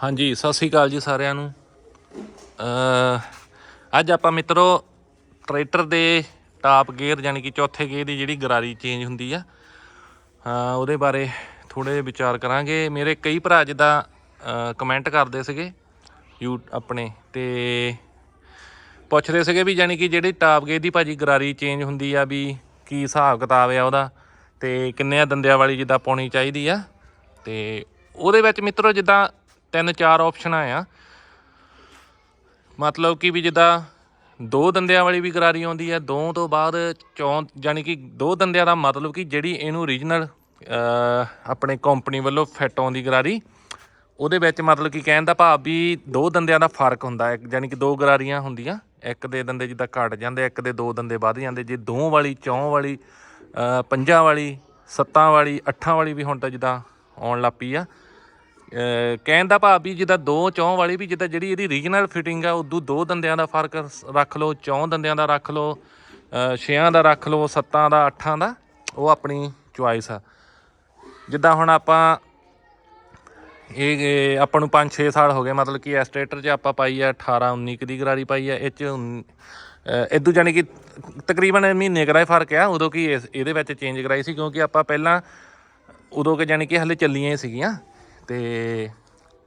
ਹਾਂਜੀ, ਸਤਿ ਸ੍ਰੀ ਅਕਾਲ ਜੀ ਸਾਰਿਆਂ ਨੂੰ। ਅੱਜ ਆਪਾਂ ਮਿੱਤਰੋ ਟਰੈਕਟਰ ਦੇ ਟਾਪ ਗੇਅਰ ਯਾਨੀ ਕਿ ਚੌਥੇ ਗੇਅਰ ਦੀ ਜਿਹੜੀ ਗਰਾਰੀ ਚੇਂਜ ਹੁੰਦੀ ਆ ਹਾਂ ਉਹਦੇ ਬਾਰੇ ਥੋੜੇ ਵਿਚਾਰ ਕਰਾਂਗੇ। ਮੇਰੇ ਕਈ ਭਰਾ ਜਿੱਦਾਂ ਕਮੈਂਟ ਕਰਦੇ ਸੀਗੇ, ਯੂ, ਆਪਣੇ ਤੇ ਪੁੱਛਦੇ ਸੀਗੇ ਵੀ ਯਾਨੀ ਕਿ ਜਿਹੜੀ ਟਾਪ ਗੇਅਰ ਦੀ ਭਾਜੀ ਗਰਾਰੀ ਚੇਂਜ ਹੁੰਦੀ ਆ ਵੀ ਕੀ ਹਿਸਾਬ ਕਿਤਾਬ ਆ ਉਹਦਾ ਤੇ ਕਿੰਨੇ ਦੰਦਿਆਂ ਵਾਲੀ ਜਿੱਦਾਂ ਪਾਉਣੀ ਚਾਹੀਦੀ ਆ। ਤੇ ਉਹਦੇ ਵਿੱਚ ਮਿੱਤਰੋ ਜਿੱਦਾਂ ਤਿੰਨ ਚਾਰ ਆਪਸ਼ਨਾਂ ਆ। ਮਤਲਬ ਕਿ ਵੀ ਜਿੱਦਾਂ ਦੋ ਦੰਦਿਆਂ ਵਾਲੀ ਵੀ ਗਰਾਰੀ ਆਉਂਦੀ ਹੈ, ਦੋ ਤੋਂ ਬਾਅਦ ਚੌਂ ਯਾਨੀ ਕਿ ਦੋ ਦੰਦਿਆਂ ਦਾ ਮਤਲਬ ਕਿ ਜਿਹੜੀ ਇਹਨੂੰ ਓਰੀਜਨਲ ਆਪਣੇ ਕੰਪਨੀ ਵੱਲੋਂ ਫਿੱਟ ਆਉਂਦੀ ਗਰਾਰੀ ਉਹਦੇ ਵਿੱਚ ਮਤਲਬ ਕਿ ਕਹਿਣ ਦਾ ਭਾਵ ਵੀ ਦੋ ਦੰਦਿਆਂ ਦਾ ਫ਼ਰਕ ਹੁੰਦਾ ਹੈ। ਯਾਨੀ ਕਿ ਦੋ ਗਰਾਰੀਆਂ ਹੁੰਦੀਆਂ, ਇੱਕ ਦੇ ਦੰਦੇ ਜਿੱਦਾਂ ਘਟ ਜਾਂਦੇ, ਇੱਕ ਦੇ ਦੋ ਦੰਦੇ ਵੱਧ ਜਾਂਦੇ। ਜੇ ਦੋ ਵਾਲੀ, ਚੌਂ ਵਾਲੀ ਪੰਜਾਂ ਵਾਲੀ, ਸੱਤਾਂ ਵਾਲੀ, ਅੱਠਾਂ ਵਾਲੀ ਵੀ ਹੁਣ ਤਾਂ ਜਿੱਦਾਂ ਆਉਣ ਲੱਗ ਪਈ ਆ ਕਹਿਣ ਦਾ ਭਾਵ ਵੀ ਜਿੱਦਾਂ ਦੋ ਚੌਂ ਵਾਲੀ ਵੀ ਜਿੱਦਾਂ ਜਿਹੜੀ ਇਹਦੀ ਰੀਜਨਲ ਫਿਟਿੰਗ ਆ, ਉਦੋਂ ਦੋ ਦੰਦਿਆਂ ਦਾ ਫ਼ਰਕ ਰੱਖ ਲਓ, ਚੌਂ ਦੰਦਿਆਂ ਦਾ ਰੱਖ ਲਓ, ਅਹ ਦਾ ਰੱਖ ਲਓ, ਸੱਤਾਂ ਦਾ, ਅੱਠਾਂ ਦਾ, ਉਹ ਆਪਣੀ ਚੁਆਇਸ ਆ। ਜਿੱਦਾਂ ਹੁਣ ਆਪਾਂ ਇਹ ਆਪਾਂ ਨੂੰ 5-6 ਸਾਲ ਹੋ ਗਏ, ਮਤਲਬ ਕਿ ਐਸਟੇਟਰ 'ਚ ਆਪਾਂ ਪਾਈ ਆ 18 19 ਕੁ ਦੀ ਗਰਾਰੀ ਪਾਈ ਆ, ਇਹ 'ਚ ਉਨ- ਅਹ ਇਦੋਂ ਜਾਨੀ ਕਿ ਤਕਰੀਬਨ ਮਹੀਨੇ ਕਰਾਏ ਫ਼ਰਕ ਆ, ਉਦੋਂ ਕਿ ਇਸ- ਇਹਦੇ ਵਿੱਚ ਚੇਂਜ ਕਰਾਈ ਸੀ, ਕਿਉਂਕਿ ਆਪਾਂ ਪਹਿਲਾਂ ਉਦੋਂ ਕਿ ਜਾਨੀ ਕਿ ਹਲੇ ਚੱਲੀਆਂ ਹੀ ਸੀਗੀਆਂ। ਤੇ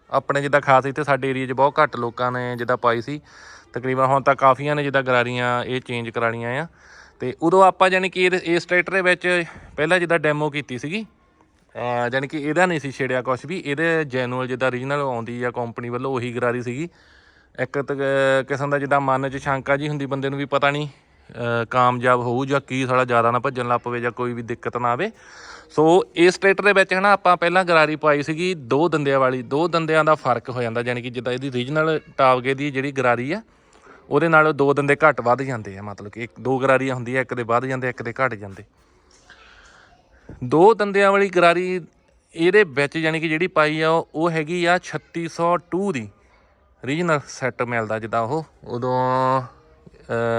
ਆਪਣੇ ਜਿੱਦਾਂ ਖਾਸ ਇੱਥੇ ਸਾਡੇ ਏਰੀਆ 'ਚ ਬਹੁਤ ਘੱਟ ਲੋਕਾਂ ਨੇ ਜਿੱਦਾਂ ਪਾਈ ਸੀ। ਤਕਰੀਬਨ ਹੁਣ ਤਾਂ ਕਾਫੀਆਂ ਨੇ ਜਿੱਦਾਂ ਗਰਾਰੀਆਂ ਇਹ ਚੇਂਜ ਕਰਾਣੀਆਂ ਆ। ਤੇ ਉਦੋਂ ਆਪਾਂ ਜਾਨੀ ਕਿ ਇਹਦੇ ਇਸ ਟਰੈਕਟਰ ਦੇ ਵਿੱਚ ਪਹਿਲਾਂ ਜਿੱਦਾਂ ਡੈਮੋ ਕੀਤੀ ਸੀਗੀ। ਅਹ ਜਾਣੀ ਕਿ ਇਹਦਾ ਨਹੀਂ ਸੀ ਛੇੜਿਆ ਕੁਝ ਵੀ, ਇਹਦੇ ਜੈਨੂਅਲ ਜਿੱਦਾਂ ਰੀਜਨਲ ਆਉਂਦੀ ਆ ਕੰਪਨੀ ਵੱਲੋਂ ਉਹੀ ਗਰਾਰੀ ਸੀਗੀ। ਇੱਕ ਤਾਂ ਕਿਸਮ ਦਾ ਜਿੱਦਾਂ ਮਨ 'ਚ ਸ਼ੰਕਾ ਜੀ ਹੁੰਦੀ ਬੰਦੇ ਨੂੰ ਵੀ ਪਤਾ ਨਹੀਂ ਕਾਮਯਾਬ ਹੋਊ ਜਾਂ ਕੀ ਸਾਲਾ ਜ਼ਿਆਦਾ ਨਾ ਭੱਜਣ ਲੱਗ ਪਵੇ ਜਾਂ ਕੋਈ ਵੀ ਦਿੱਕਤ ਨਾ ਆਵੇ। ਸੋ ਇਸ ਟਰੈਕਟਰ ਦੇ ਵਿੱਚ ਹਨਾ ਆਪਾਂ ਪਹਿਲਾਂ ਗਰਾਰੀ ਪਾਈ ਸੀਗੀ ਦੋ ਦੰਦਿਆਂ ਵਾਲੀ, ਦੋ ਦੰਦਿਆਂ ਦਾ ਫ਼ਰਕ ਹੋ ਜਾਂਦਾ ਯਾਨੀ ਕਿ ਜਿੱਦਾਂ ਇਹਦੀ ਰੀਜਨਲ ਟਾਵਗੇ ਦੀ ਜਿਹੜੀ ਗਰਾਰੀ ਆ, ਉਹਦੇ ਨਾਲ ਦੋ ਦੰਦੇ ਘੱਟ ਵੱਧ ਜਾਂਦੇ ਆ, ਮਤਲਬ ਕਿ ਇੱਕ, ਦੋ ਗਰਾਰੀਆਂ ਹੁੰਦੀਆਂ, ਇੱਕ ਦੇ ਵੱਧ ਜਾਂਦੇ, ਇੱਕ ਦੇ ਘੱਟ ਜਾਂਦੇ। ਦੋ ਦੰਦਿਆਂ ਵਾਲੀ ਗਰਾਰੀ ਇਹਦੇ ਵਿੱਚ ਯਾਨੀ ਕਿ ਜਿਹੜੀ ਪਾਈ ਆ, ਉਹ ਉਹ ਹੈਗੀ ਆ 3602 ਦੀ ਰੀਜਨਲ ਸੈੱਟ ਮਿਲਦਾ ਜਿੱਦਾਂ ਉਹ, ਉਦੋਂ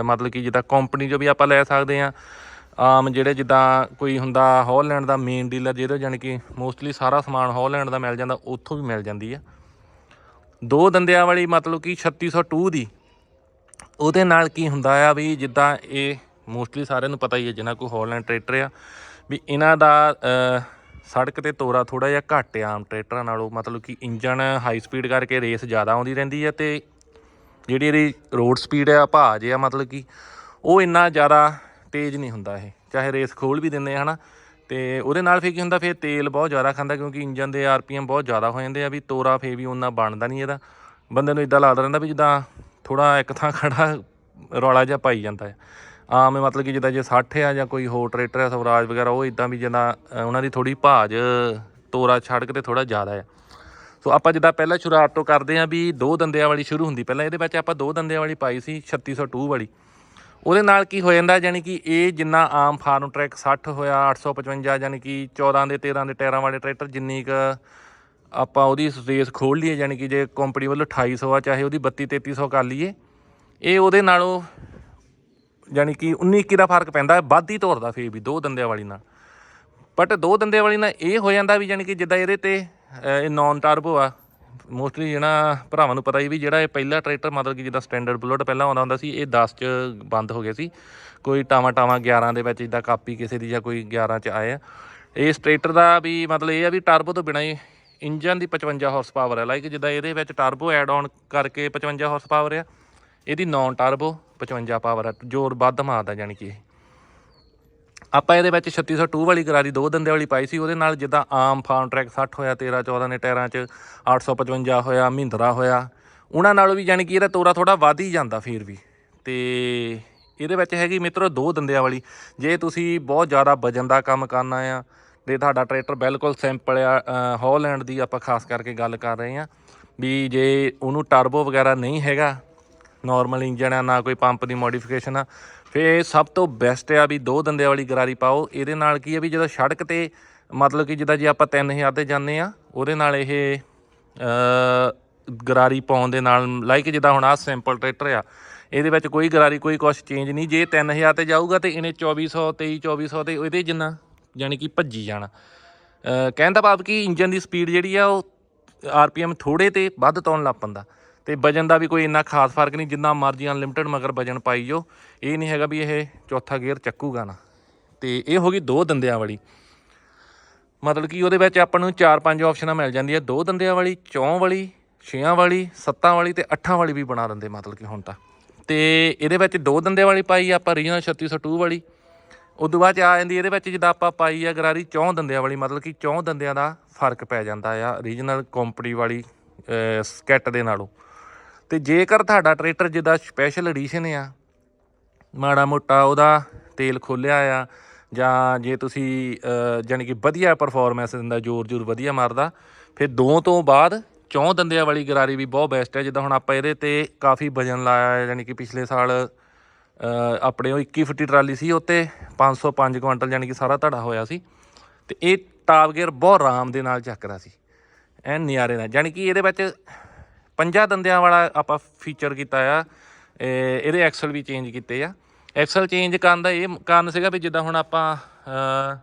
ਮਤਲਬ ਕਿ ਜਿੱਦਾਂ ਕੰਪਨੀ ਜੋ ਵੀ ਆਪਾਂ ਲੈ ਸਕਦੇ ਆ ਆਮ ਜਿਹੜੇ ਜਿੱਦਾਂ ਕੋਈ ਹੁੰਦਾ ਹਾਲੈਂਡ ਦਾ ਮੇਨ ਡੀਲਰ ਜਿਹਦੇ ਯਾਨੀ ਕਿ ਮੋਸਟਲੀ ਸਾਰਾ ਸਮਾਨ ਹਾਲੈਂਡ ਦਾ ਮਿਲ ਜਾਂਦਾ, ਉੱਥੋਂ ਵੀ ਮਿਲ ਜਾਂਦੀ ਆ। ਦੋ ਦੰਦਿਆਂ ਵਾਲੀ ਮਤਲਬ ਕਿ 3602 ਦੀ, ਉਹਦੇ ਨਾਲ ਕੀ ਹੁੰਦਾ ਆ ਵੀ ਜਿੱਦਾਂ ਇਹ ਮੋਸਟਲੀ ਸਾਰਿਆਂ ਨੂੰ ਪਤਾ ਹੀ ਹੈ ਜਿਨ੍ਹਾਂ ਕੋਈ ਹਾਲੈਂਡ ਟਰੈਕਟਰ ਆ, ਵੀ ਇਹਨਾਂ ਦਾ ਸੜਕ ਤੇ ਤੋਰਾ ਥੋੜਾ ਜਿਹਾ ਘੱਟ ਆਮ ਟਰੈਕਟਰਾਂ ਨਾਲੋਂ ਮਤਲਬ ਕਿ ਇੰਜਨ ਹਾਈ ਸਪੀਡ ਕਰਕੇ ਰੇਸ ਜ਼ਿਆਦਾ ਆਉਂਦੀ ਰਹਿੰਦੀ ਹੈ ਤੇ ਜਿਹੜੀ ਇਹਦੀ ਰੋਡ ਸਪੀਡ ਆ ਭਾਜ ਆ ਮਤਲਬ ਕਿ, ਉਹ ਇੰਨਾ ਜ਼ਿਆਦਾ ਤੇਜ਼ ਨਹੀਂ ਹੁੰਦਾ ਇਹ, ਚਾਹੇ ਰੇਸ ਖੋਲ ਵੀ ਦਿੰਦੇ ਆ, ਹਨਾ। ਤੇ ਉਹਦੇ ਨਾਲ ਫਿਰ ਕੀ ਹੁੰਦਾ, ਫਿਰ ਤੇਲ ਬਹੁਤ ਜ਼ਿਆਦਾ ਖਾਂਦਾ, ਕਿਉਂਕਿ ਇੰਜਨ ਦੇ ਆਰਪੀਐਮ ਬਹੁਤ ਜ਼ਿਆਦਾ ਹੋ ਜਾਂਦੇ ਆ, ਵੀ ਤੋਰਾ ਫੇ ਵੀ ਉਹਨਾਂ ਬਣਦਾ ਨਹੀਂ ਇਹਦਾ। ਬੰਦੇ ਨੂੰ ਇਦਾਂ ਲੱਗਦਾ ਰਹਿੰਦਾ ਵੀ ਜਿੱਦਾਂ ਥੋੜਾ ਇੱਕ ਥਾਂ ਖੜਾ ਰੌਲਾ ਜਿਹਾ ਪਾਈ ਜਾਂਦਾ ਹੈ। ਆਮ ਮਤਲਬ ਕਿ ਜਿੱਦਾਂ ਜੇ 60 ਆ ਜਾਂ ਕੋਈ ਹੋਰ ਟਰੈਕਟਰ ਆ, ਸਵਰਾਜ ਵਗੈਰਾ, ਉਹ ਇਦਾਂ ਵੀ ਜਿੱਦਾਂ ਉਹਨਾਂ ਦੀ ਥੋੜੀ ਭਾਜ, ਤੋਰਾ ਸੜਕ ਤੇ ਥੋੜਾ ਜ਼ਿਆਦਾ ਆ। ਸੋ ਆਪਾਂ ਜਿੱਦਾਂ ਪਹਿਲਾਂ ਸ਼ੁਰੂਆਤ ਤੋਂ ਕਰਦੇ ਆਂ ਵੀ ਦੋ ਦੰਦਿਆਂ ਵਾਲੀ ਸ਼ੁਰੂ ਹੁੰਦੀ, ਪਹਿਲਾਂ ਇਹਦੇ ਵਿੱਚ ਆਪਾਂ ਦੋ ਦੰਦਿਆਂ ਵਾਲੀ ਪਾਈ ਸੀ 3602 ਵਾਲੀ। ਉਹਦੇ ਨਾਲ ਕੀ ਹੋ ਜਾਂਦਾ ਯਾਨੀ ਕਿ ਇਹ ਜਿੰਨਾ ਆਮ ਫਾਰਮ ਟਰੈਕ 60 ਹੋਇਆ 855 ਯਾਨੀ ਕਿ 14 ਦੇ 13 ਦੇ ਟਾਇਰਾਂ ਵਾਲੇ ਟਰੈਕਟਰ, ਜਿੰਨੀ ਕ ਆਪਾਂ ਉਹਦੀ ਰੇਸ ਖੋਲ ਲਈਏ ਯਾਨੀ ਕਿ ਜੇ ਕੰਪਨੀ ਵੱਲੋਂ 2800 ਆ, ਚਾਹੇ ਉਹਦੀ 32 3300 ਕਰ ਲਈਏ, ਇਹ ਉਹਦੇ ਨਾਲੋਂ ਯਾਨੀ ਕਿ 19 21 ਦਾ ਫ਼ਰਕ ਪੈਂਦਾ, ਵਾਧੀ ਧੋਰ ਦਾ ਫੇਰ ਵੀ, ਦੋ ਦੰਦਿਆਂ ਵਾਲੀ ਨਾਲ। ਬਟ ਦੋ ਦੰਦਿਆਂ ਵਾਲੀ ਨਾਲ ਇਹ ਹੋ ਜਾਂਦਾ ਵੀ ਯਾਨੀ ਕਿ ਜਿੱਦਾਂ ਇਹਦੇ ਤੇ ਇਹ ਨਾਨ ਟਰਬੋ ਆ ਮੋਸਟਲੀ ਜਿਹੜਾ ਭਰਾਵਾਂ ਨੂੰ ਪਤਾ ਹੀ ਵੀ ਜਿਹੜਾ ਇਹ ਪਹਿਲਾ ਟਰੈਕਟਰ ਮਤਲਬ ਕਿ ਜਿੱਦਾਂ ਸਟੈਂਡਰਡ ਬੁਲਟ ਪਹਿਲਾਂ ਆਉਂਦਾ ਹੁੰਦਾ ਸੀ, ਇਹ 10 ਚ ਬੰਦ ਹੋ ਗਿਆ ਸੀ। ਕੋਈ ਟਾਵਾਂ ਟਾਵਾਂ 11 ਦੇ ਵਿੱਚ ਜਿੱਦਾਂ ਕਾਪੀ ਕਿਸੇ ਦੀ ਜਾਂ ਕੋਈ 11 ਚ ਆਏ ਆ। ਇਸ ਟਰੈਕਟਰ ਦਾ ਵੀ ਮਤਲਬ ਇਹ ਆ ਵੀ ਟਰਬੋ ਤੋਂ ਬਿਨਾਂ ਹੀ ਇੰਜਨ ਦੀ 55 ਹਾਰਸ ਪਾਵਰ ਹੈ ਲਾਈਕ ਜਿੱਦਾਂ ਇਹਦੇ ਵਿੱਚ ਟਰਬੋ ਐਡ ਆਨ ਕਰਕੇ 55 ਹਾਰਸ ਪਾਵਰ ਆ। ਇਹਦੀ ਨਾਨ ਟਰਬੋ 55 ਪਾਵਰ ਆ। ਜੋਰ ਵੱਧ ਮਾਰਦਾ ਯਾਨੀ ਕਿ ਇਹ। ਆਪਾਂ ਇਹਦੇ ਵਿੱਚ 3602 ਵਾਲੀ ਕਰਾਰੀ ਦੋ ਦੰਦੇ ਵਾਲੀ ਪਾਈ ਸੀ, ਉਹਦੇ ਨਾਲ ਜਿੱਦਾਂ ਆਮ ਫਾਰਮ ਟਰੈਕ 60 ਹੋਇਆ 13 14 ਨੇ ਟਾਇਰਾਂ 'ਚ 855 ਹੋਇਆ, ਮਹਿੰਦਰਾ ਹੋਇਆ, ਉਹਨਾਂ ਨਾਲੋਂ ਵੀ ਯਾਨੀ ਕਿ ਇਹਦਾ ਤੋਰਾ ਥੋੜਾ ਵੱਧ ਹੀ ਜਾਂਦਾ ਫੇਰ ਵੀ। ਤੇ ਇਹਦੇ ਵਿੱਚ ਹੈਗੀ ਮਿੱਤਰੋ ਦੋ ਦੰਦਿਆਂ ਵਾਲੀ, ਜੇ ਤੁਸੀਂ ਬਹੁਤ ਜ਼ਿਆਦਾ ਵਜਨ ਦਾ ਕੰਮ ਕਰਨਾ ਆ, ਤੇ ਤੁਹਾਡਾ ਟਰੈਕਟਰ ਬਿਲਕੁਲ ਸਿੰਪਲ ਆ ਹਾਲੈਂਡ ਦੀ ਆਪਾਂ ਖਾਸ ਕਰਕੇ ਗੱਲ ਕਰ ਰਹੇ ਆ ਵੀ ਜੇ ਉਹਨੂੰ ਟਰਬੋ ਵਗੈਰਾ ਨਹੀਂ ਹੈਗਾ ਨਾਰਮਲ ਇੰਜਨ ਆ, ਨਾ ਕੋਈ ਪੰਪ ਦੀ ਮੋਡੀਫਿਕੇਸ਼ਨ ਆ ਫੇ ਸਭ ਤੋਂ ਬੈਸਟ ਆ ਵੀ ਦੋ ਦੰਦਿਆਂ ਵਾਲੀ ਗਰਾਰੀ ਪਾਓ। ਇਹਦੇ ਨਾਲ ਕੀ ਆ ਵੀ ਜਦੋਂ ਸੜਕ ਤੇ ਮਤਲਬ ਕਿ ਜਿੱਦਾਂ ਜੇ ਆਪਾਂ 3000 ਤੇ ਜਾਂਦੇ ਆ, ਉਹਦੇ ਨਾਲ ਇਹ ਗਰਾਰੀ ਪਾਉਣ ਦੇ ਨਾਲ ਲਾਈਕ ਜਿੱਦਾਂ ਹੁਣ ਆ ਸਿੰਪਲ ਟਰੈਕਟਰ ਆ, ਇਹਦੇ ਵਿੱਚ ਕੋਈ ਗਰਾਰੀ, ਕੋਈ ਕੁਛ ਚੇਂਜ ਨਹੀਂ। ਜੇ 3000 ਤੇ ਜਾਊਗਾ ਤੇ ਇਹਨੇ 2400 23 2400 ਤੇ ਇਹਦੇ ਜਿੰਨਾ ਯਾਨੀ ਕਿ ਭੱਜੀ ਜਾਣਾ। ਕਹਿੰਦਾ ਭਾਵ ਕਿ ਇੰਜਨ ਦੀ ਸਪੀਡ ਜਿਹੜੀ ਆ, ਉਹ ਆਰਪੀਐਮ ਥੋੜੇ ਤੇ ਵੱਧ ਤੋਣ ਲੱਗ ਪੈਂਦਾ। ਤੇ ਵਜਨ ਦਾ ਵੀ ਕੋਈ ਇੰਨਾ ਖਾਸ ਫ਼ਰਕ ਨਹੀਂ ਜਿੰਨਾ ਮਰਜ਼ੀ ਅਨਲਿਮਿਟਿਡ ਮਗਰ ਵਜਨ ਪਾਈ ਜੋ ਇਹ ਨਹੀਂ ਹੈਗਾ ਵੀ ਇਹ ਚੌਥਾ ਗੇਅਰ ਚੱਕੂਗਾ ਨਾ। ਤੇ ਇਹ ਹੋ ਗਈ ਦੋ ਦੰਦਿਆਂ ਵਾਲੀ। ਮਤਲਬ ਕਿ ਉਹਦੇ ਵਿੱਚ ਆਪਾਂ ਨੂੰ 4-5 ਆਪਸ਼ਨਾਂ ਮਿਲ ਜਾਂਦੀਆਂ। ਦੋ ਦੰਦਿਆਂ ਵਾਲੀ, ਚੌਂ ਵਾਲੀ, ਛੇਆਂ ਵਾਲੀ, ਸੱਤਾਂ ਵਾਲੀ ਤੇ ਅੱਠਾਂ ਵਾਲੀ ਵੀ ਬਣਾ ਦਿੰਦੇ ਮਤਲਬ ਕਿ ਹੁਣ ਤਾਂ। ਤੇ ਇਹਦੇ ਵਿੱਚ ਦੋ ਦੰਦਿਆਂ ਵਾਲੀ ਪਾਈ ਆਪਾਂ ਰੀਜਨਲ 3602 ਵਾਲੀ। ਉਦੋਂ ਬਾਅਦ 'ਚ ਆ ਜਾਂਦੀ, ਇਹਦੇ ਵਿੱਚ ਜਿੱਦਾਂ ਆਪਾਂ ਪਾਈ ਆ ਗਰਾਰੀ ਚੌਂ ਦੰਦਿਆਂ ਵਾਲੀ, ਮਤਲਬ ਕਿ ਚੌਂ ਦੰਦਿਆਂ ਦਾ ਫ਼ਰਕ ਪੈ ਜਾਂਦਾ ਆ। ਰੀਜਨਲ ਕੰਪਨੀ ਵਾਲੀ ਸਕੈਟ ਦੇ ਨਾਲੋਂ। ਤੇ ਜੇਕਰ ਤੁਹਾਡਾ ਟਰੈਕਟਰ ਜਿੱਦਾਂ ਸਪੈਸ਼ਲ ਐਡੀਸ਼ਨ ਆ ਮਾੜਾ ਮੋਟਾ ਉਹਦਾ ਤੇਲ ਖੋਲਿਆ ਆ ਜਾਂ ਜੇ ਤੁਸੀਂ ਅਹ, ਜਾਣੀ ਕਿ ਵਧੀਆ ਪਰਫਾਰਮੈਂਸ ਦਿੰਦਾ ਜ਼ੋਰ ਜ਼ੋਰ ਵਧੀਆ ਮਾਰਦਾ ਫਿਰ ਦੋ ਤੋਂ ਬਾਅਦ ਚੌਂ ਦੰਦਿਆਂ ਵਾਲੀ ਗਰਾਰੀ ਵੀ ਬਹੁਤ ਬੈਸਟ ਹੈ ਜਿੱਦਾਂ ਹੁਣ ਆਪਾਂ ਇਹਦੇ ਤੇ ਕਾਫੀ ਵਜਨ ਲਾਇਆ ਹੈ ਜਾਣੀ ਕਿ ਪਿਛਲੇ ਸਾਲ ਆਪਣੇ ਉਹ 21 ਫੁੱਟੀ ਟਰਾਲੀ ਸੀ ਉੱਤੇ 505 ਕੁਇੰਟਲ ਜਾਣੀ ਕਿ ਸਾਰਾ ਧੜਾ ਹੋਇਆ ਸੀ। ਤੇ ਇਹ ਟਾਪ ਗੇਅਰ ਬਹੁਤ ਆਰਾਮ ਦੇ ਨਾਲ ਚੱਕਦਾ ਸੀ। ਐਨ ਨਿਆਰੇ ਨਾਲ ਜਾਣੀ ਕਿ ਇਹਦੇ ਵਿੱਚ ਪੰਜਾਂ ਦੰਦਿਆਂ ਵਾਲਾ ਆਪਾਂ ਫੀਚਰ ਕੀਤਾ ਆ। ਇਹਦੇ ਐਕਸਲ ਵੀ ਚੇਂਜ ਕੀਤੇ ਆ। ਐਕਸਲ ਚੇਂਜ ਕਰਨ ਦਾ ਇਹ ਕਾਰਨ ਸੀਗਾ ਵੀ ਜਿੱਦਾਂ ਹੁਣ ਆਪਾਂ ਅਹ,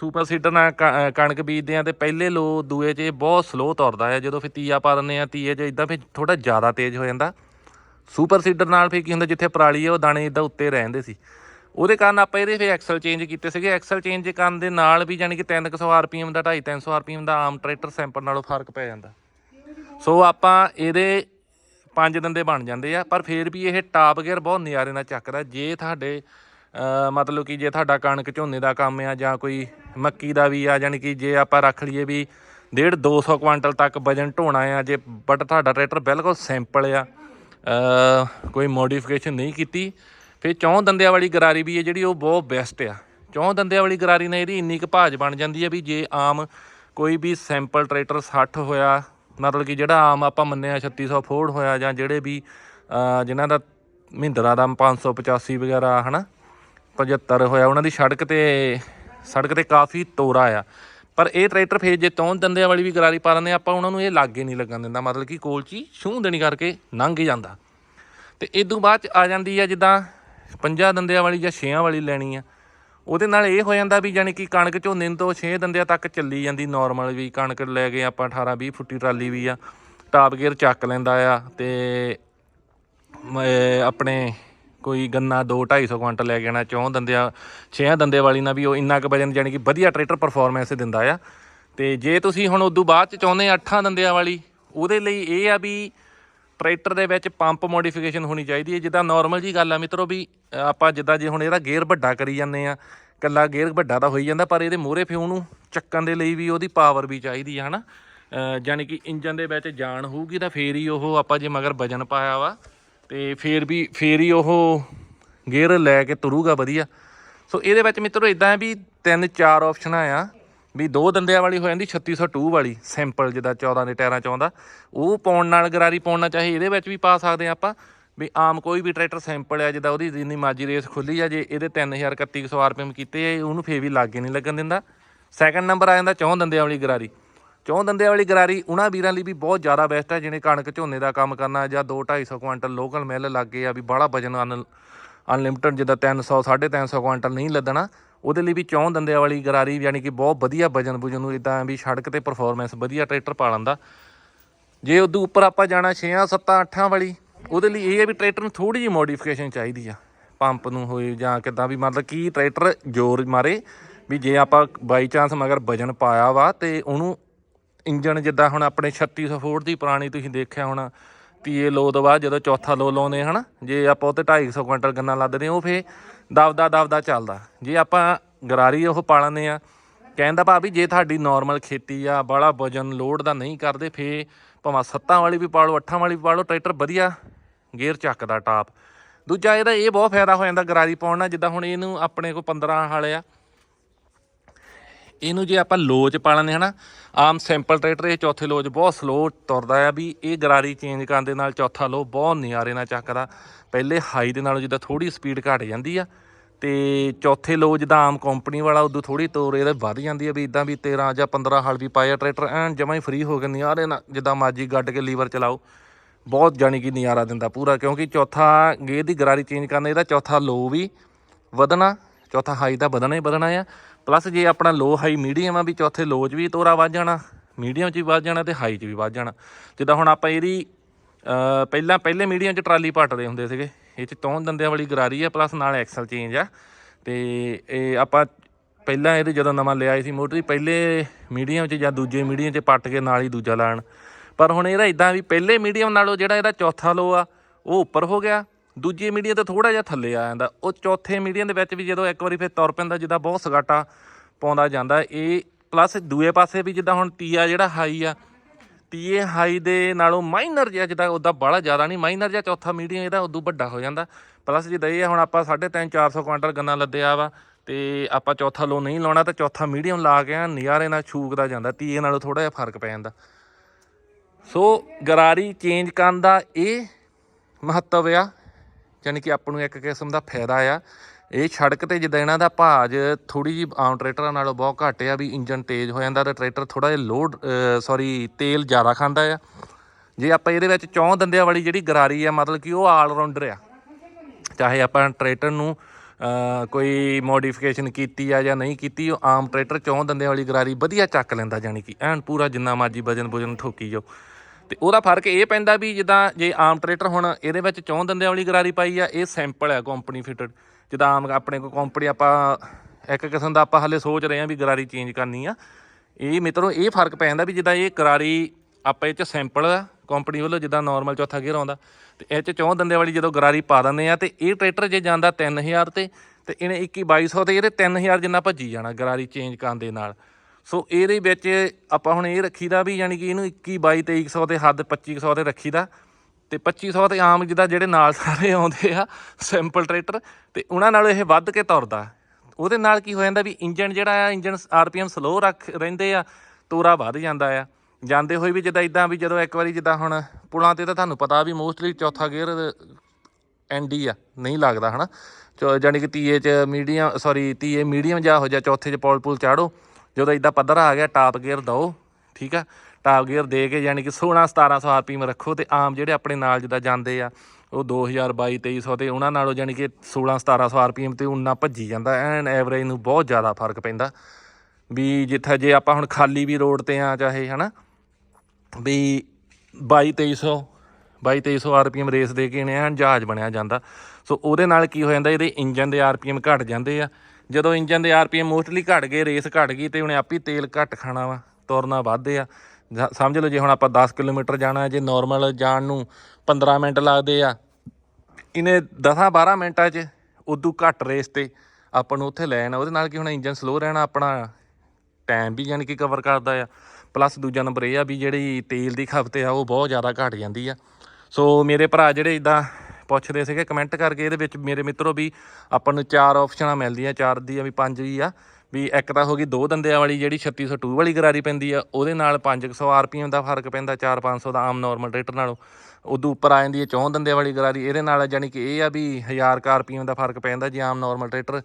ਸੁਪਰ ਸੀਡਰ ਨਾਲ ਕ- ਕਣਕ ਬੀਜਦੇ ਆ ਤੇ ਪਹਿਲੇ ਲੋ ਦੂਏ 'ਚ ਬਹੁਤ ਸਲੋ ਤੁਰਦਾ ਆ। ਜਦੋਂ ਫਿਰ ਤੀਆ ਪਾ ਦਿੰਦੇ ਆ ਤੀਏ 'ਚ ਇਦਾਂ ਫਿਰ ਥੋੜਾ ਜ਼ਿਆਦਾ ਤੇਜ਼ ਹੋ ਜਾਂਦਾ। ਸੁਪਰ ਸੀਡਰ ਨਾਲ ਫਿਰ ਕੀ ਹੁੰਦਾ ਜਿੱਥੇ ਪਰਾਲੀ ਆ ਉਹ ਦਾਣੇ ਇਦਾਂ ਉੱਤੇ ਰਹਿੰਦੇ ਸੀ। ਉਹਦੇ ਕਾਰਨ ਆਪਾਂ ਇਹਦੇ ਫਿਰ ਐਕਸਲ ਚੇਂਜ ਕੀਤੇ ਸੀਗੇ। ਐਕਸਲ ਚੇਂਜ ਕਰਨ ਦੇ ਨਾਲ ਵੀ ਜਾਣੀ ਕਿ 300 ਆਰਪੀਐਮ ਦਾ 2.5 300 ਆਰਪੀਐਮ ਦਾ ਆਮ ਟਰੈਕਟਰ ਸੈਂਪਲ ਨਾਲੋਂ ਫ਼ਰਕ ਪੈ ਜਾਂਦਾ। ਸੋ ਆਪਾਂ ਇਹਦੇ ਪੰਜ ਦੰਦੇ ਬਣ ਜਾਂਦੇ ਆ, ਪਰ ਫਿਰ ਵੀ ਇਹ ਟਾਪ ਗੇਅਰ ਬਹੁਤ ਨਿਆਰੇ ਨਾਲ ਚੱਕਦਾ। ਜੇ ਤੁਹਾਡੇ ਮਤਲਬ ਕਿ ਜੇ ਤੁਹਾਡਾ ਕਣਕ ਝੋਨੇ ਦਾ ਕੰਮ ਆ ਜਾਂ ਕੋਈ ਮੱਕੀ ਦਾ ਵੀ ਆ, ਜਾਣੀ ਕਿ ਜੇ ਆਪਾਂ ਰੱਖ ਲਈਏ ਵੀ ਡੇਢ 200 ਕੁਇੰਟਲ ਤੱਕ ਵਜਨ ਢੋਣਾ ਆ, ਜੇ ਬਟ ਤੁਹਾਡਾ ਟਰੈਕਟਰ ਬਿਲਕੁਲ ਸਿੰਪਲ ਆ ਕੋਈ ਮੋਡੀਫਿਕੇਸ਼ਨ ਨਹੀਂ ਕੀਤੀ। ਫਿਰ ਚੌਂ ਦੰਦਿਆਂ ਵਾਲੀ ਗਰਾਰੀ ਵੀ ਹੈ ਜਿਹੜੀ ਉਹ ਬਹੁਤ ਬੈਸਟ ਆ। ਚੌਂ ਦੰਦਿਆਂ ਵਾਲੀ ਗਰਾਰੀ ਨਾਲ ਇਹਦੀ ਇੰਨੀ ਕੁ ਭਾਜ ਬਣ ਜਾਂਦੀ ਹੈ ਵੀ ਜੇ ਆਮ ਕੋਈ ਵੀ ਸੈਂਪਲ ਟਰੈਕਟਰ 60 ਹੋਇਆ ਮਤਲਬ ਕਿ ਜਿਹੜਾ ਆਮ ਆਪਾਂ ਮੰਨਿਆ 3600 ਫੋਰਡ ਹੋਇਆ ਜਾਂ ਜਿਹੜੇ ਵੀ, ਅਹ, ਜਿਨ੍ਹਾਂ ਦਾ ਮਹਿੰਦਰਾ ਦਾ 585 ਵਗੈਰਾ, ਹਨਾ 75 ਹੋਇਆ, ਉਹਨਾਂ ਦੀ ਸੜਕ ਤੇ ਸੜਕ ਤੇ ਕਾਫੀ ਤੋਰਾ ਆ। ਪਰ ਇਹ ਟਰੈਕਟਰ ਫੇਰ ਜੇ ਤੌਣ ਦੰਦਿਆਂ ਵਾਲੀ ਵੀ ਗਰਾਰੀ ਪਾ ਦਿੰਦੇ ਆਪਾਂ ਉਹਨਾਂ ਨੂੰ ਇਹ ਲਾਗੇ ਨਹੀਂ ਲੱਗਣ ਦਿੰਦਾ, ਮਤਲਬ ਕਿ ਕੋਲਚੀ ਚ ਛੂਹ ਦੇਣੀ ਕਰਕੇ ਲੰਘ ਹੀ ਜਾਂਦਾ। ਤੇ ਇਦੋਂ ਬਾਅਦ ਚ ਆ ਜਾਂਦੀ ਆ ਜਿੱਦਾਂ ਪੰਜਾਂ ਦੰਦਿਆਂ ਵਾਲੀ ਜਾਂ ਛੇਆਂ ਵਾਲੀ ਲੈਣੀ ਆ। ਉਹਦੇ ਨਾਲ ਇਹ ਹੋ ਜਾਂਦਾ ਵੀ ਜਾਣੀ ਕਿ ਕਣਕ ਝੋਨੇ ਨੂੰ ਤੋਂ 6 ਦੰਦਿਆਂ ਤੱਕ ਚੱਲੀ ਜਾਂਦੀ ਨਾਰਮਲ ਵੀ ਕਣਕ ਲੈ ਗਏ ਆਪਾਂ 18 20 ਫੁੱਟੀ ਟਰਾਲੀ ਵੀ ਆ, ਟਾਪ ਗੇਅਰ ਚੱਕ ਲੈਂਦਾ ਆ ਤੇ ਆਪਣੇ ਕੋਈ ਗੰਨਾ 2 250 ਕੁਇੰਟਲ ਲੈ ਕੇ ਆਣਾ ਚੌਂ ਦੰਦਿਆਂ, ਛੇਆਂ ਦੰਦੇ ਵਾਲੀ ਨਾਲ ਵੀ ਉਹ ਇੰਨਾ ਕੁ ਵਜਨ ਜਾਣੀ ਕਿ ਵਧੀਆ ਟਰੈਕਟਰ ਪਰਫਾਰਮੈਂਸ ਦਿੰਦਾ ਆ। ਤੇ ਜੇ ਤੁਸੀਂ ਹੁਣ ਉਦੋਂ ਬਾਅਦ ਚ ਚਾਹੁੰਦੇ ਆ ਅੱਠਾਂ ਦੰਦਿਆਂ ਵਾਲੀ, ਉਹਦੇ ਲਈ ਇਹ ਆ ਵੀ ਟਰੈਕਟਰ ਦੇ ਵਿੱਚ ਪੰਪ ਮੋਡੀਫਿਕੇਸ਼ਨ ਹੋਣੀ ਚਾਹੀਦੀ ਹੈ। ਜਿੱਦਾਂ ਨਾਰਮਲ ਜੀ ਗੱਲ ਆ ਮਿੱਤਰੋ ਵੀ ਆਪਾਂ ਜਿੱਦਾਂ ਜੇ ਹੁਣ ਇਹਦਾ ਗੇਅਰ ਵੱਡਾ ਕਰੀ ਜਾਂਦੇ ਆ ਕੱਲਾ ਗੇਅਰ ਵੱਡਾ ਤਾਂ ਹੋਈ ਜਾਂਦਾ ਪਰ ਇਹਦੇ ਮੋਹਰੇ ਫਿਰ ਨੂੰ ਚੱਕਣ ਦੇ ਲਈ ਵੀ ਉਹਦੀ ਪਾਵਰ ਵੀ ਚਾਹੀਦੀ ਆ ਹਨਾ? ਅ, ਜਾਣੀ ਕਿ ਇੰਜਨ ਦੇ ਵਿੱਚ ਜਾਨ ਹੋਊਗੀ ਤਾਂ ਫੇਰ ਹੀ ਉਹ ਆਪਾਂ ਜੇ ਮਗਰ ਵਜਨ ਪਾਇਆ ਵਾ ਤੇ ਫੇਰ ਵੀ ਫੇਰ ਹੀ ਉਹ ਗੇਅਰ ਲੈ ਕੇ ਤੁਰੂਗਾ ਵਧੀਆ। ਸੋ ਇਹਦੇ ਵਿੱਚ ਮਿੱਤਰੋ ਇਦਾਂ ਹੈ ਵੀ ਤਿੰਨ ਚਾਰ ਆਪਸ਼ਨਾਂ ਆ। ਵੀ ਦੋ ਦੰਦਿਆਂ ਵਾਲੀ ਹੋ ਜਾਂਦੀ 3602 ਵਾਲੀ ਸਿੰਪਲ ਜਿੱਦਾਂ 14 ਦੇ ਟਾਇਰਾਂ ਚ ਆਉਂਦਾ ਉਹ ਪਾਉਣ ਨਾਲ ਗਰਾਰੀ ਪਾਉਣਾ ਚਾਹੇ ਇਹਦੇ ਵਿੱਚ ਵੀ ਪਾ ਸਕਦੇ ਆ ਆਪਾਂ, ਵੀ ਆਮ ਕੋਈ ਵੀ ਟਰੈਕਟਰ ਸਿੰਪਲ ਆ, ਜਿੱਦਾਂ ਉਹਦੀ ਜਿੰਨੀ ਮਾਜੀ ਰੇਸ ਖੁੱਲੀ ਆ, ਜੇ ਇਹਦੇ 3000 3100 ਆਰਪੀਐਮ ਕੀਤੇ ਆ ਉਹਨੂੰ ਫੇਰ ਵੀ ਲਾਗੇ ਨਹੀਂ ਲੱਗਣ ਦਿੰਦਾ। ਸੈਕੰਡ ਨੰਬਰ ਆ ਜਾਂਦਾ ਚੌਂ ਦੰਦਿਆਂ ਵਾਲੀ ਗਰਾਰੀ। ਚੌਂ ਦੰਦਿਆਂ ਵਾਲੀ ਗਰਾਰੀ ਉਹਨਾਂ ਵੀਰਾਂ ਲਈ ਵੀ ਬਹੁਤ ਜ਼ਿਆਦਾ ਬੈਸਟ ਹੈ ਜਿਹਨੇ ਕਣਕ ਝੋਨੇ ਦਾ ਕੰਮ ਕਰਨਾ, ਜਾਂ 2 250 ਕੁਆਂਟਲ ਲੋਕਲ ਮਿਲ ਲੱਗੇ ਆ, ਵੀ ਬਾਹਲਾ ਵਜਨ ਅਨ ਅਨਲਿਮਟਡ ਜਿੱਦਾਂ 300 350 ਕੁਆਂਟਲ ਨਹੀਂ ਲੱਦਣਾ। ਉਹਦੇ ਲਈ ਵੀ ਚੌਂ ਦੰਦਿਆਂ ਵਾਲੀ ਗਰਾਰੀ ਯਾਨੀ ਕਿ ਬਹੁਤ ਵਧੀਆ ਵਜਨ ਵੁਜਨ ਨੂੰ ਇਦਾਂ ਵੀ ਸੜਕ ਤੇ ਪਰਫਾਰਮੈਂਸ ਵਧੀਆ ਟਰੈਕਟਰ ਪਾ ਲੈਂਦਾ ਜੇ ਉਦੋਂ ਉੱਪਰ ਆਪਾਂ ਜਾਣਾ 6 7 8 ਵਾਲੀ, ਉਹਦੇ ਲਈ ਇਹ ਹੈ ਵੀ ਟਰੈਕਟਰ ਨੂੰ ਥੋੜੀ ਜਿਹੀ ਮੋਡੀਫਿਕੇਸ਼ਨ ਚਾਹੀਦੀ ਆ ਪੰਪ ਨੂੰ ਹੋਏ ਜਾਂ ਕਿਦਾਂ ਵੀ ਮਤਲਬ ਕੀ ਟਰੈਕਟਰ ਜ਼ੋਰ ਮਾਰੇ ਵੀ ਜੇ ਆਪਾਂ ਬਾਈ ਚਾਂਸ ਮਗਰ ਵਜਨ ਪਾਇਆ ਵਾ ਤੇ ਉਹਨੂੰ ਇੰਜਨ ਜਿੱਦਾਂ ਹੁਣ ਆਪਣੇ 3600 ਫੋਰਡ ਦੀ ਪੁਰਾਣੀ ਤੁਸੀਂ ਦੇਖਿਆ ਹੋਣਾ ਤੀਏ ਲੋ ਤੋਂ ਬਾਅਦ ਜਦੋਂ ਚੌਥਾ ਲੋ ਲਾਉਂਦੇ ਹਨਾ? ਜੇ ਆਪਾਂ ਉਹ ਤੇ 250 ਕੁਇੰਟਲ ਗੰਨਾ ਲੱਦਦੇ ਉਹ ਫੇ ਦਬਦਾ ਦਬਦਾ ਚੱਲਦਾ। ਜੇ ਆਪਾਂ ਗਰਾਰੀ ਉਹ ਪਾ ਲੈਂਦੇ ਆ, ਕਹਿੰਦਾ ਵੀ ਜੇ ਤੁਹਾਡੀ ਨਾਰਮਲ ਖੇਤੀ ਆ ਬੜਾ ਵਜਨ ਲੋਡ ਦਾ ਨਹੀਂ ਕਰਦੇ ਫੇ ਭਾਵੇਂ ਸੱਤਾਂ ਵਾਲੀ ਵੀ ਪਾ ਲਓ, ਅੱਠਾਂ ਵਾਲੀ ਵੀ ਪਾ ਲਓ, ਟਰੈਕਟਰ ਵਧੀਆ ਗੇਅਰ ਚੱਕਦਾ ਟਾਪ। ਦੂਜਾ ਇਹਦਾ ਇਹ ਬਹੁਤ ਫਾਇਦਾ ਹੋ ਜਾਂਦਾ ਗਰਾਰੀ ਪਾਉਣ ਨਾਲ, ਜਿੱਦਾਂ ਹੁਣ ਇਹਨੂੰ ਆਪਣੇ ਕੋਲ 15 ਵਾਲੇ ਆ ਇਹਨੂੰ ਜੇ ਆਪਾਂ ਲੋ ਚ ਪਾ ਲੈਂਦੇ ਹਨਾ, ਆਮ ਸਿੰਪਲ ਟਰੈਕਟਰ ਇਹ ਚੌਥੇ ਲੋ ਚ ਬਹੁਤ ਸਲੋ ਤੁਰਦਾ ਆ ਵੀ ਇਹ ਗਰਾਰੀ ਚੇਂਜ ਕਰਨ ਦੇ ਨਾਲ ਚੌਥਾ ਲੋ ਬਹੁਤ ਨਿਆਰੇ ਨਾਲ ਚੱਕਦਾ। ਪਹਿਲੇ ਹਾਈ ਦੇ ਨਾਲੋਂ ਜਿੱਦਾਂ ਥੋੜੀ ਸਪੀਡ ਘਟ ਜਾਂਦੀ ਆ, ਤੇ ਚੌਥੇ ਲੋ ਜਿੱਦਾਂ ਆਮ ਕੰਪਨੀ ਵਾਲਾ ਉਦੋਂ ਥੋੜੀ ਤੋਰ ਇਹਦੇ ਵੱਧ ਜਾਂਦੀ ਆ ਵੀ ਇਦਾਂ ਵੀ 13 ਜਾਂ 15 ਹਲ ਵੀ ਪਾਇਆ ਟਰੈਕਟਰ ਐਨ ਜਮਾ ਹੀ ਫ੍ਰੀ ਹੋ ਕੇ ਨਿਆਰੇ ਨਾਲ, ਜਿੱਦਾਂ ਮਾਜੀ ਗੱਡ ਕੇ ਲੀਵਰ ਚਲਾਓ। ਬਹੁਤ ਜਾਣੀ ਕਿ ਨਿਆਰਾ ਦਿੰਦਾ ਪੂਰਾ, ਕਿਉਂਕਿ ਚੌਥਾ ਗੇ ਦੀ ਗਰਾਰੀ ਚੇਂਜ ਕਰਨ, ਇਹਦਾ ਚੌਥਾ ਲੋ ਵੀ ਵਧਣਾ, ਚੌਥਾ ਹਾਈ ਤਾਂ ਵਧਣਾ ਹੀ ਵਧਣਾ ਆ। ਪਲੱਸ ਜੇ ਆਪਣਾ ਲੋ ਹਾਈ ਮੀਡੀਅਮ ਆ ਵੀ ਚੌਥੇ ਲੋ 'ਚ ਵੀ ਤੋਰਾ ਵੱਧ ਜਾਣਾ ਮੀਡੀਅਮ 'ਚ ਵੀ ਵੱਧ ਜਾਣਾ ਤੇ ਹਾਈ 'ਚ ਵੀ ਵੱਧ ਜਾਣਾ। ਜਿੱਦਾਂ ਹੁਣ ਆਪਾਂ ਇਹਦੀ ਪਹਿਲਾਂ, ਪਹਿਲੇ ਮੀਡੀਅਮ 'ਚ ਟਰਾਲੀ ਪੱਟਦੇ ਹੁੰਦੇ ਸੀਗੇ। ਇਹ 'ਚ ਤੌਣ ਦੰਦਿਆਂ ਵਾਲੀ ਗਰਾਰੀ ਆ ਪਲੱਸ ਨਾਲ ਐਕਸਲ ਚੇਂਜ ਆ। ਤੇ ਇਹ ਆਪਾਂ ਪਹਿਲਾਂ ਇਹਦੇ ਜਦੋਂ ਨਵਾਂ ਲਿਆਏ ਸੀ ਮੋਟਰ ਪਹਿਲੇ ਮੀਡੀਅਮ 'ਚ ਜਾਂ ਦੂਜੇ ਮੀਡੀਅਮ 'ਚ ਪੱਟ ਕੇ ਨਾਲ ਹੀ ਦੂਜਾ ਲਾਣ। ਪਰ ਹੁਣ ਇਹਦਾ ਇਦਾਂ ਵੀ ਪਹਿਲੇ ਮੀਡੀਅਮ ਨਾਲੋਂ ਜਿਹੜਾ ਇਹਦਾ ਚੌਥਾ ਲੋ ਆ, ਉਹ ਉੱਪਰ ਹੋ ਗਿਆ। ਦੂਜੇ ਮੀਡੀਅਮ ਤੇ ਥੋੜਾ ਜਿਹਾ ਥੱਲੇ ਆ ਜਾਂਦਾ। ਉਹ ਚੌਥੇ ਮੀਡੀਅਮ ਦੇ ਵਿੱਚ ਵੀ ਜਦੋਂ ਇੱਕ ਵਾਰੀ ਫਿਰ ਤੁਰ ਪੈਂਦਾ, ਜਿੱਦਾਂ ਬਹੁਤ ਸਗਾਟਾ ਪਾਉਂਦਾ ਜਾਂਦਾ। ਇਹ ਪਲੱਸ ਦੂਏ ਪਾਸੇ ਵੀ ਜਿੱਦਾਂ ਹੁਣ ਤੀਆ ਜਿਹੜਾ ਹਾਈ ਆ, ਤੀਏ ਹਾਈ ਦੇ ਨਾਲੋਂ ਮਾਈਨਰ ਜਿਹਾ ਜਿੱਦਾਂ ਉਹਦਾ ਬੜਾ ਜ਼ਿਆਦਾ ਨਹੀਂ ਮਾਈਨਰ ਜਿਹਾ ਚੌਥਾ ਮੀਡੀਅਮ ਇਹਦਾ ਉਦੋਂ ਵੱਡਾ ਹੋ ਜਾਂਦਾ। ਪਲੱਸ ਜਿੱਦਾਂ ਇਹ ਆ, ਹੁਣ ਆਪਾਂ 3.5 400 ਕੁਆਂਟਲ ਗੰਨਾ ਲੱਦਿਆ ਵਾ ਤੇ ਆਪਾਂ ਚੌਥਾ ਲੋ ਨਹੀਂ ਲਾਉਣਾ ਤਾਂ ਚੌਥਾ ਮੀਡੀਅਮ ਲਾ ਕੇ ਆ, ਨਜ਼ਾਰੇ ਨਾਲ ਛੂਕਦਾ ਜਾਂਦਾ, ਤੀਏ ਨਾਲੋਂ ਥੋੜਾ ਜਿਹਾ ਫ਼ਰਕ ਪੈ ਜਾਂਦਾ। ਸੋ ਗਰਾਰੀ ਚੇਂਜ ਕਰਨ ਦਾ ਇਹ ਮਹੱਤਵ ਆ। ਯਾਨੀ ਕਿ ਆਪਾਂ ਨੂੰ ਇੱਕ ਕਿਸਮ ਦਾ ਫਾਇਦਾ ਆ। ਇਹ ਸੜਕ ਤੇ ਜਿੱਦਾਂ ਇਹਨਾਂ ਦਾ ਭਾਜ ਥੋੜੀ ਜੀ ਆਮ ਟਰੈਕਟਰਾਂ ਨਾਲੋਂ ਬਹੁਤ ਘੱਟ ਆ ਵੀ ਇੰਜਨ ਤੇਜ਼ ਹੋ ਜਾਂਦਾ ਤੇ ਟਰੈਕਟਰ ਥੋੜਾ ਜਿਹਾ ਲੋਡ ਸੌਰੀ ਤੇਲ ਜ਼ਿਆਦਾ ਖਾਂਦਾ ਆ। ਜੇ ਆਪਾਂ ਇਹਦੇ ਵਿੱਚ ਚੌਂ ਦੰਦਿਆਂ ਵਾਲੀ ਜਿਹੜੀ ਗਰਾਰੀ ਆ, ਮਤਲਬ ਕਿ ਉਹ ਆਲ ਰਾਉਂਡਰ ਆ। ਚਾਹੇ ਆਪਾਂ ਟਰੈਕਟਰ ਨੂੰ ਕੋਈ ਮੋਡੀਫਿਕੇਸ਼ਨ ਕੀਤੀ ਆ ਜਾਂ ਨਹੀਂ ਕੀਤੀ, ਉਹ ਆਮ ਟਰੈਕਟਰ ਚੌਂ ਦੰਦਿਆਂ ਵਾਲੀ ਗਰਾਰੀ ਵਧੀਆ ਚੱਕ ਲੈਂਦਾ ਜਾਨੀ ਕਿ ਐਨ ਪੂਰਾ ਜਿੰਨਾ ਮਰਜ਼ੀ ਵਜਨ ਵਜਨ ਠੋਕੀ ਜਾਓ। ਤੇ ਉਹਦਾ ਫ਼ਰਕ ਇਹ ਪੈਂਦਾ ਵੀ ਜਿੱਦਾਂ ਜੇ ਆਮ ਟਰੈਕਟਰ ਹੁਣ ਇਹਦੇ ਵਿੱਚ ਚੌਂ ਦੰਦਿਆਂ ਵਾਲੀ ਗਰਾਰੀ ਪਾਈ ਆ, ਇਹ ਸੈਂਪਲ ਆ ਕੰਪਨੀ ਫਿਟਡ ਜਿੱਦਾਂ ਆਮ ਆਪਣੇ ਕੋਲ ਕੰਪਨੀ ਆਪਾਂ ਇੱਕ ਕਿਸਮ ਦਾ ਆਪਾਂ ਹਲੇ ਸੋਚ ਰਹੇ ਆ ਵੀ ਗਰਾਰੀ ਚੇਂਜ ਕਰਨੀ ਆ। ਇਹ ਮਿੱਤਰੋ, ਇਹ ਫ਼ਰਕ ਪੈ ਜਾਂਦਾ ਵੀ ਜਿੱਦਾਂ ਇਹ ਗਰਾਰੀ ਆਪਾਂ ਇਹ ਚ ਸੈਂਪਲ ਆ ਕੰਪਨੀ ਵੱਲੋਂ ਜਿੱਦਾਂ ਨਾਰਮਲ ਚੌਥਾ ਗੇਅਰ ਆਉਂਦਾ, ਤੇ ਇਹ ਚ ਚੌਂ ਦੰਦੇ ਵਾਲੀ ਜਦੋਂ ਗਰਾਰੀ ਪਾ ਦਿੰਦੇ ਆ, ਤੇ ਇਹ ਟਰੈਕਟਰ ਜੇ ਜਾਂਦਾ 3000 ਤੇ ਤੇ ਇਹਨੇ 21 2200 ਤੇ ਇਹਦੇ 3000 ਜਿੰਨਾ ਭੱਜੀ ਜਾਣਾ ਗਰਾਰੀ ਚੇਂਜ ਕਰਨ ਦੇ ਨਾਲ। ਸੋ ਇਹਦੇ ਵਿੱਚ ਆਪਾਂ ਹੁਣ ਇਹ ਰੱਖੀਦਾ ਵੀ ਯਾਨੀ ਕਿ ਇਹਨੂੰ 21 22 2300 ਤੇ ਹੱਦ 2500 ਤੇ ਰੱਖੀਦਾ ਤੇ 2500 ਤੇ ਆਮ ਜਿੱਦਾਂ ਜਿਹੜੇ ਨਾਲ ਸਾਰੇ ਆਉਂਦੇ ਆ ਸਿੰਪਲ ਟਰੈਕਟਰ ਤੇ ਉਹਨਾਂ ਨਾਲ ਇਹ ਵੱਧ ਕੇ ਤੁਰਦਾ। ਉਹਦੇ ਨਾਲ ਕੀ ਹੋ ਜਾਂਦਾ ਵੀ ਇੰਜਨ ਜਿਹੜਾ ਆ ਇੰਜਨ ਆਰਪੀਐਮ ਸਲੋ ਰੱਖ ਰਹਿੰਦੇ ਆ, ਤੋਰਾ ਵੱਧ ਜਾਂਦਾ ਆ। ਜਾਂਦੇ ਹੋਏ ਵੀ ਜਿੱਦਾਂ ਇਦਾਂ ਵੀ ਜਦੋਂ ਇੱਕ ਵਾਰੀ ਜਿੱਦਾਂ ਹੁਣ ਪੁਲਾਂ ਤੇ ਤਾਂ ਤੁਹਾਨੂੰ ਪਤਾ ਵੀ ਮੋਸਟਲੀ ਚੌਥਾ ਗੇਅਰ ਐਂਡੀ ਆ, ਨਹੀਂ ਲੱਗਦਾ ਹਨਾ। ਚੋ- ਜਾਣੀ ਕਿ ਤੀਏ ਚ ਮੀਡੀਅਮ ਸੌਰੀ ਤੀਏ ਮੀਡੀਅਮ ਜਾ ਹੋ ਜਾ ਚੌਥੇ ਚ ਪੌਲ ਪੁਲ ਚਾੜੋ। ਜਦੋਂ ਇਦਾਂ ਪੱਧਰ ਆ ਗਿਆ ਟਾਪ ਗੇਅਰ ਦਓ, ਠੀਕ ਆ? ਟਾਪ ਗੇਅਰ ਦੇ ਕੇ ਯਾਨੀ ਕਿ 16 1700 ਆਰਪੀਐਮ ਰੱਖੋ ਤੇ ਆਮ ਜਿਹੜੇ ਆਪਣੇ ਨਾਲ ਜਿੱਦਾਂ ਜਾਂਦੇ ਆ, ਉਹ 2022 2300 ਤੇ ਉਹਨਾਂ ਨਾਲੋਂ ਯਾਨੀ ਕਿ 16 1700 ਆਰਪੀਐਮ ਤੇ ਉਨਾ ਭੱਜੀ ਜਾਂਦਾ। ਐਨ ਐਵਰੇਜ ਨੂੰ ਬਹੁਤ ਜ਼ਿਆਦਾ ਫ਼ਰਕ ਪੈਂਦਾ। ਵੀ ਜਿੱਥੇ ਜੇ ਆਪਾਂ ਹੁਣ ਖਾਲੀ ਵੀ ਰੋਡ ਤੇ ਆ, ਚਾਹੇ ਹਨਾ, ਵੀ 22 2300 22 2300 ਆਰਪੀਐਮ ਰੇਸ ਦੇ ਕੇ ਇਹਨੇ ਐਨ ਜਹਾਜ਼ ਬਣਿਆ ਜਾਂਦਾ। ਸੋ ਉਹਦੇ ਨਾਲ ਕੀ ਹੋ ਜਾਂਦਾ, ਇਹਦੇ ਇੰਜਨ ਦੇ ਆਰਪੀਐਮ ਘਟ ਜਾਂਦੇ ਆ। ਜਦੋਂ ਇੰਜਨ ਦੇ ਆਰਪੀਐਮ ਮੋਸਟਲੀ ਘਟ ਗਏ, ਰੇਸ ਘਟ ਗਈ ਤੇ ਉਹਨੇ ਆਪੀ ਤੇਲ ਘੱਟ ਖਾਣਾ ਵਾ, ਤੁਰਨਾ ਵੱਧਦੇ ਆ। ਜਾਂ, ਸਮਝ ਲਓ ਜੇ ਹੁਣ ਆਪਾਂ 10 ਕਿਲੋਮੀਟਰ ਜਾਣਾ ਜੇ ਨਾਰਮਲ ਜਾਣ ਨੂੰ 15 ਮਿੰਟ ਲੱਗਦੇ ਆ ਇਹਨੇ 10 12 ਮਿੰਟਾਂ 'ਚ ਉਦੋਂ ਘੱਟ ਰੇਸ ਤੇ ਆਪਾਂ ਨੂੰ ਉੱਥੇ ਲੈ ਉਹਦੇ ਨਾਲ ਕੀ ਹੋਣਾ ਇੰਜਨ ਸਲੋ ਰਹਿਣਾ ਆਪਣਾ ਟਾਈਮ ਵੀ ਯਾਨੀ ਕਿ ਕਵਰ ਕਰਦਾ ਆ। ਪਲੱਸ ਦੂਜਾ ਨੰਬਰ ਇਹ ਆ ਵੀ ਜਿਹੜੀ ਤੇਲ ਦੀ ਖਪਤ ਆ, ਉਹ ਬਹੁਤ ਜ਼ਿਆਦਾ ਘਟ ਜਾਂਦੀ ਆ। ਸੋ ਮੇਰੇ ਭਰਾ ਜਿਹੜੇ ਇਦਾਂ ਪੁੱਛਦੇ ਸੀਗੇ ਕਮੈਂਟ ਕਰਕੇ ਇਹਦੇ ਵਿੱਚ ਮੇਰੇ ਮਿੱਤਰੋ ਵੀ ਆਪਾਂ ਨੂੰ ਚਾਰ ਆਪਸ਼ਨਾਂ ਮਿਲਦੀਆਂ, ਚਾਰ ਦੀ ਆ ਵੀ ਪੰਜ ਵੀ ਆ। ਵੀ ਇੱਕ ਤਾਂ ਹੋ ਗਈ ਦੋ ਦੰਦਿਆਂ ਵਾਲੀ ਜਿਹੜੀ 3602 ਵਾਲੀ ਗਰਾਰੀ ਪੈਂਦੀ ਆ, ਉਹਦੇ ਨਾਲ 500 ਆਰਪੀਐਮ ਦਾ ਫ਼ਰਕ ਪੈਂਦਾ 4-500 ਦਾ ਆਮ ਨਾਰਮਲ ਟਰੈਕਟਰ ਨਾਲੋਂ। ਉਦੋਂ ਉੱਪਰ ਆ ਜਾਂਦੀ ਹੈ ਚੌਂ ਦੰਦਿਆਂ ਵਾਲੀ ਗਰਾਰੀ ਇਹਦੇ ਨਾਲ ਯਾਨੀ ਕਿ ਇਹ ਆ ਵੀ 1000 ਕ ਆਰਪੀਐਮ ਦਾ ਫ਼ਰਕ ਪੈਂਦਾ ਜੇ ਆਮ ਨਾਰਮਲ ਟਰੈਕਟਰ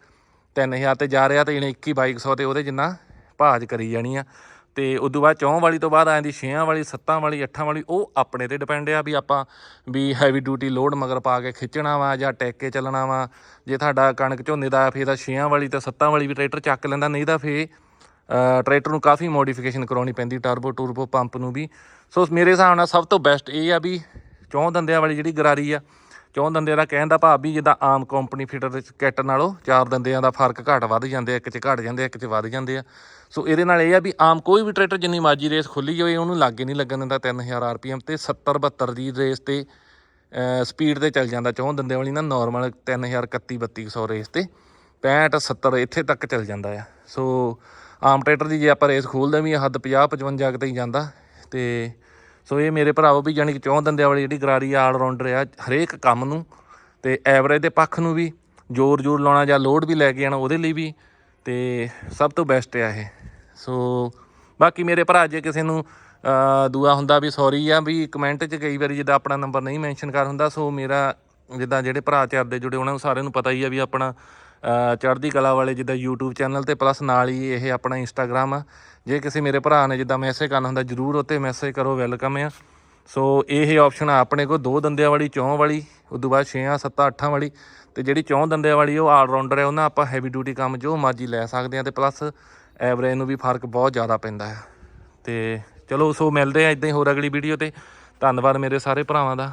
3000 ਤੇ ਜਾ ਰਿਹਾ ਤੇ ਇਹਨੇ 21 2200 ਤੇ ਉਹਦੇ ਜਿੰਨਾ ਭਾਜ ਕਰੀ ਜਾਣੀ ਆ। ਤੇ ਤੋਂ ਬਾਅਦ ਚੌਂ ਵਾਲੀ ਤੋਂ ਬਾਅਦ ਆ ਜਾਂਦੀ ਛੇਆਂ ਵਾਲੀ, ਸੱਤਾਂ ਵਾਲੀ, ਅੱਠਾਂ ਵਾਲੀ, ਉਹ ਆਪਣੇ ਤੇ ਡਿਪੈਂਡ ਆ ਵੀ ਆਪਾਂ ਵੀ ਹੈਵੀ ਡਿਊਟੀ ਲੋਡ ਮਗਰ ਪਾ ਕੇ ਖਿੱਚਣਾ ਵਾ ਜਾਂ ਟੈਕ ਕੇ ਚੱਲਣਾ ਵਾ। ਜੇ ਤੁਹਾਡਾ ਕਣਕ ਝੋਨੇ ਦਾ ਫੇਰ ਤਾਂ ਛੇਆਂ ਵਾਲੀ ਤੇ ਸੱਤਾਂ ਵਾਲੀ ਵੀ ਟਰੈਕਟਰ ਚੱਕ ਲੈਂਦਾ, ਨਹੀਂ ਤਾਂ ਫੇ ਟਰੈਕਟਰ ਨੂੰ ਕਾਫੀ ਮੋਡੀਫਿਕੇਸ਼ਨ ਕਰਾਉਣੀ ਪੈਂਦੀ ਟਰਬੋ ਟੂਰਬੋ ਪੰਪ ਨੂੰ ਵੀ। ਸੋ ਮੇਰੇ ਹਿਸਾਬ ਨਾਲ ਸਭ ਤੋਂ ਬੈਸਟ ਇਹ ਆ ਵੀ ਚੌਂ ਦੰਦਿਆਂ ਵਾਲੀ ਜਿਹੜੀ ਗਰਾਰੀ ਆ ਚੌਂ ਦੰਦਿਆਂ ਦਾ ਕਹਿਣ ਦਾ ਭਾਵ ਵੀ ਜਿੱਦਾਂ ਆਮ ਕੰਪਨੀ ਫਿਟਰ ਦੇ ਕਿੱਟ ਨਾਲੋਂ ਚਾਰ ਦੰਦਿਆਂ ਦਾ ਫ਼ਰਕ ਘੱਟ ਵੱਧ ਜਾਂਦੇ ਇੱਕ 'ਚ ਘੱਟ ਜਾਂਦੇ ਆ ਇੱਕ 'ਚ ਵੱਧ ਜਾਂਦੇ ਆ। ਸੋ ਇਹਦੇ ਨਾਲ ਇਹ ਆ ਵੀ ਆਮ ਕੋਈ ਵੀ ਟਰੈਕਟਰ ਜਿੰਨੀ ਮਾਜੀ ਰੇਸ ਖੁੱਲੀ ਹੋਵੇ ਉਹਨੂੰ ਲਾਗੇ ਨਹੀਂ ਲੱਗਣ ਦਿੰਦਾ 3000 ਆਰਪੀਐਮ ਤੇ 70 72 ਦੀ ਰੇਸ ਤੇ ਸਪੀਡ ਤੇ ਚੱਲ ਜਾਂਦਾ ਚੌਂ ਦੰਦਿਆਂ ਵਾਲੀ ਨਾ ਨਾਰਮਲ 3000 31 3200 ਰੇਸ ਤੇ 65 70 ਇੱਥੇ ਤੱਕ ਚੱਲ ਜਾਂਦਾ ਆ। ਸੋ ਆਮ ਟਰੈਕਟਰ ਦੀ ਜੇ ਆਪਾਂ ਰੇਸ ਖੋਲਦੇ ਵੀ ਆ, ਹੱਦ 50 55 ਕਿਤੇ ਹੀ ਜਾਂਦਾ ਤੇ ਸੋ ਇਹ ਮੇਰੇ ਭਰਾਵੋ ਵੀ ਜਾਨੀ ਕਿ ਚੌਂ ਦੰਦਿਆਂ ਵਾਲੀ ਜਿਹੜੀ ਗਰਾਰੀ ਆਲ ਰਾਉਂਡਰ ਆ, ਹਰੇਕ ਕੰਮ ਨੂੰ ਤੇ ਐਵਰੇਜ ਦੇ ਪੱਖ ਨੂੰ ਵੀ ਜ਼ੋਰ ਜ਼ੋਰ ਲਾਉਣਾ ਜਾਂ ਲੋਡ ਵੀ ਲੈ ਕੇ ਆਣਾ ਉਹਦੇ ਲਈ ਵੀ ਤੇ ਸਭ ਤੋਂ ਬੈਸਟ ਆ ਇਹ। ਸੋ ਬਾਕੀ ਮੇਰੇ ਭਰਾ ਜੇ ਕਿਸੇ ਨੂੰ ਦੂਆ ਹੁੰਦਾ ਵੀ ਸੌਰੀ ਆ ਵੀ ਕਮੈਂਟ 'ਚ ਕਈ ਵਾਰੀ ਜਿੱਦਾਂ ਆਪਣਾ ਨੰਬਰ ਨਹੀਂ ਮੈਂਸ਼ਨ ਕਰ ਹੁੰਦਾ, ਸੋ ਮੇਰਾ ਜਿੱਦਾਂ ਜਿਹੜੇ ਭਰਾ ਚਾਰ ਦੇ ਜੁੜੇ ਉਹਨਾਂ ਨੂੰ ਸਾਰਿਆਂ ਨੂੰ ਪਤਾ ਹੀ ਆ ਵੀ ਆਪਣਾ ਚੜ੍ਹਦੀ ਕਲਾ ਵਾਲੇ ਜਿੱਦਾਂ YouTube ਚੈਨਲ ਤੇ ਪਲੱਸ ਨਾਲ ਹੀ ਇਹ ਆਪਣਾ Instagram ਆ। ਜੇ ਕਿਸੇ ਮੇਰੇ ਭਰਾ ਨੇ ਜਿੱਦਾਂ ਮੈਸੇਜ ਕਰਨਾ ਹੁੰਦਾ, ਜਰੂਰ ਉੱਤੇ ਮੈਸੇਜ ਕਰੋ ਵੈਲਕਮ ਆ। ਸੋ ਇਹ ਆਪਸ਼ਨ ਆ ਆਪਣੇ ਕੋਲ, ਦੋ ਦੰਦਿਆਂ ਵਾਲੀ, ਚੌਂ ਵਾਲੀ, ਉਦੋਂ ਬਾਅਦ 6 7 8 ਵਾਲੀ। ਤੇ ਜਿਹੜੀ ਚੌਂ ਦੰਦਿਆਂ ਵਾਲੀ, ਉਹ ਆਲ ਰਾਉਂਡਰ ਹੈ ਉਹਨਾਂ ਆਪਾਂ ਹੈਵੀ ਡਿਊਟੀ ਕੰਮ ਜੋ ਮਰਜ਼ੀ ਲੈ ਸਕਦੇ ਆ ਤੇ ਪਲੱਸ ਐਵਰੇਜ ਨੂੰ ਵੀ ਫ਼ਰਕ ਬਹੁਤ ਜ਼ਿਆਦਾ ਪੈਂਦਾ ਹੈ ਤੇ ਚਲੋ ਸੋ ਮਿਲਦੇ ਆ ਇਦਾਂ ਹੀ ਹੋਰ ਅਗਲੀ ਵੀਡੀਓ ਤੇ। ਧੰਨਵਾਦ ਮੇਰੇ ਸਾਰੇ ਭਰਾਵਾਂ ਦਾ।